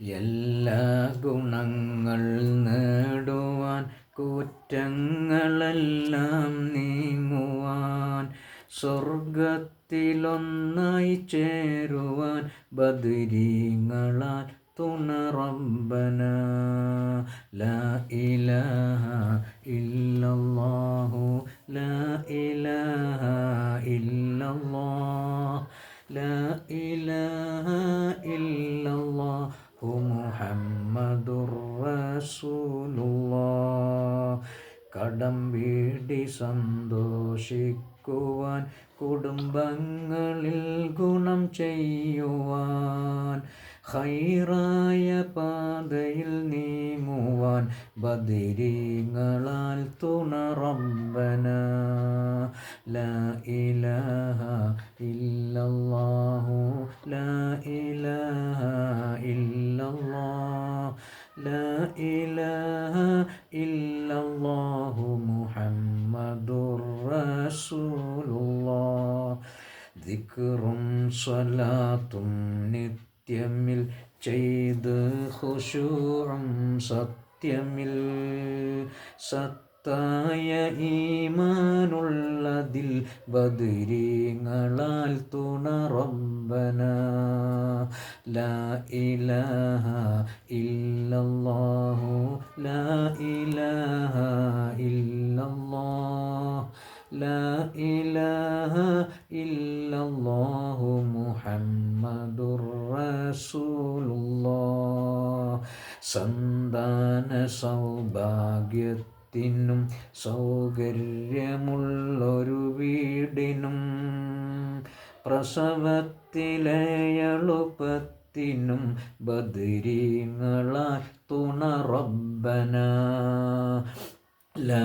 എല്ലാ ഗുണങ്ങൾ നേടുവാൻ കുറ്റങ്ങളെല്ലാം നീങ്ങുവാൻ സ്വർഗത്തിലൊന്നായി ചേരുവാൻ ബദരീങ്ങളാൽ തുണറബന ല ഇല ഇല്ലല്ലാഹു കടം വീടി സന്തോഷിക്കുവാൻ കുടുംബങ്ങളിൽ ഗുണം ചെയ്യുവാൻ ഹൈറായ പാതയിൽ നീങ്ങുവാൻ ബദിരീങ്ങളാൽ തുണറമ്പന ല ഇല ഇല്ലല്ലാഹു റസൂലുള്ളാഹ് ദിക്റും സ്വലാത്തും നിത്യമിൽ ചെയ്ത് ഖുശൂഉം സത്യമിൽ. സത്തായ ഈമാനുള്ളതിൽ ബദരീങ്ങളാൽ തുണറമ്പന ലാ ഇലാഹ ഇല്ലല്ലാഹു ലാ ഇലാഹ ഇല്ലല്ലാഹ് ലാ ഇലാഹ ഇല്ലല്ലാഹു رسول الله സന്താന സൗഭാഗ്യത്തിനും സൗകര്യമുള്ളൊരു വീടിനും പ്രസവത്തിലെ എളുപ്പത്തിനും ബദരീങ്ങളാൽ തുണറബന ലാ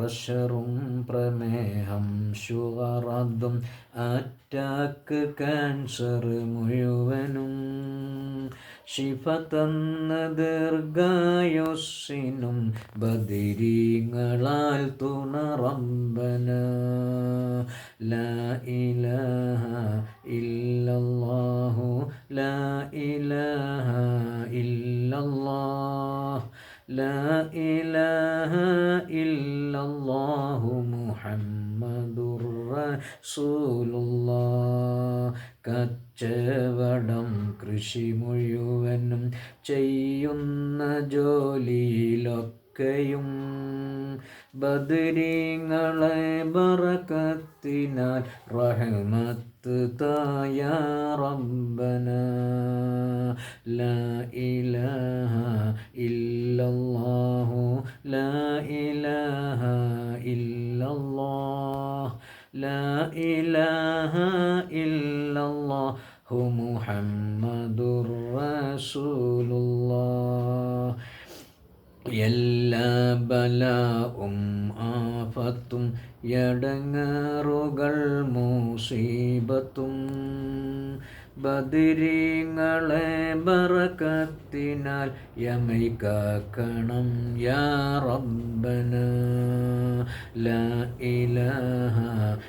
പ്രഷറും പ്രമേഹം ഷുഗറതും അറ്റാക്ക് ക്യാൻസർ മുഴുവനും. ശിഫ തന്ന ദീർഘായുസിനും ബദിരീങ്ങളാൽ തുണറമ്പന. ലാ ഇലാഹ ഇല്ലല്ലാഹു ലാ ഇലാഹ ഇല്ലല്ലാഹ്. ലാ ഇലാഹ ഇല്ലല്ലാഹു റസൂലുള്ളാഹ് കച്ചവടം കൃഷി മുഴുവനും ചെയ്യുന്ന ജോലിയിലൊക്കെയും ബദരീങ്ങളെ ബറക്കത്തിനാൽ റഹ്മത്ത് തായ റബ്ബന. ലാ ഇലാഹ ഇല്ലല്ലാഹു ലാ ഇലാഹ ഇല്ലല്ലാഹ് ലാ ഇലാഹ ഇല്ലല്ലാഹു മുഹമ്മദുർ റസൂലുള്ളാഹ്. എല്ലാ ബലാവും ആഫത്തും എടങ്ങാറുകൾ മൂസീബത്തും ബദിരീങ്ങളെ ബറക്കത്തിനാൽ യമൈക്കണം യാ റബ്ബന. ലാ ഇലാഹ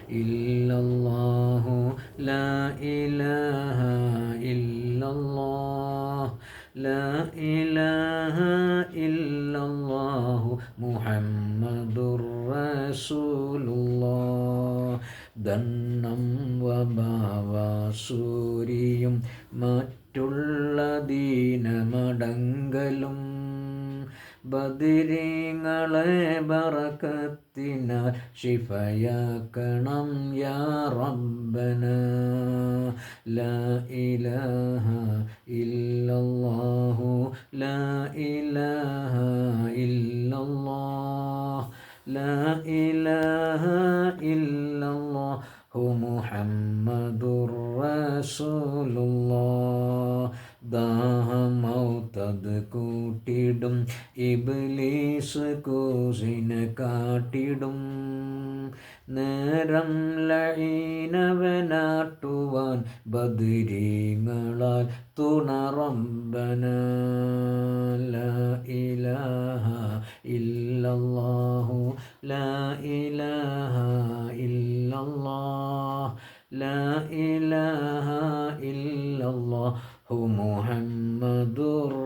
ഇല്ലല്ലാഹു ലാ ഇലാഹ ഇല്ലല്ലാഹ് ലാ ഇലാഹ ഇല്ലല്ലാഹു മുഹമ്മദുർ റസൂലുള്ളാഹ് ദണ്ണം വഭാവാസൂരിയും മറ്റുള്ള ദീനമടങ്കലും ബദിരീങ്ങളെ ബറക്കത്തിനാൽ ശിഫയാക്കണം യാ റബ്ബന. ലാ ഇലാഹ ഇല്ലല്ലാഹു ലാ ഇലാഹ ഇല്ലല്ലാഹ് ലാ ഇലാഹ ഇല്ലല്ലാഹു മുഹമ്മദുർ റസൂലുള്ളാഹ് ദാഹമൗത്തത് കൂട്ടിടും ഇബ്ലീസ് കൂസിന് കാട്ടിടും. നേരം ലൈനവനാട്ടുവാൻ ബദിരീങ്ങളാൽ തുണറമ്പന إله إلا الله محمد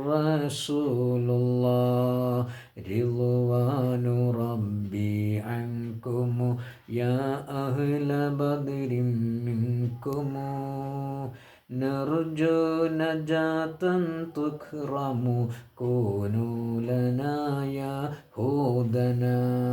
رسول الله. رضوان ربي عنكم يا أهل بدر منكم. نرجو نجاة تكرم. كونوا لنا يا هودنا.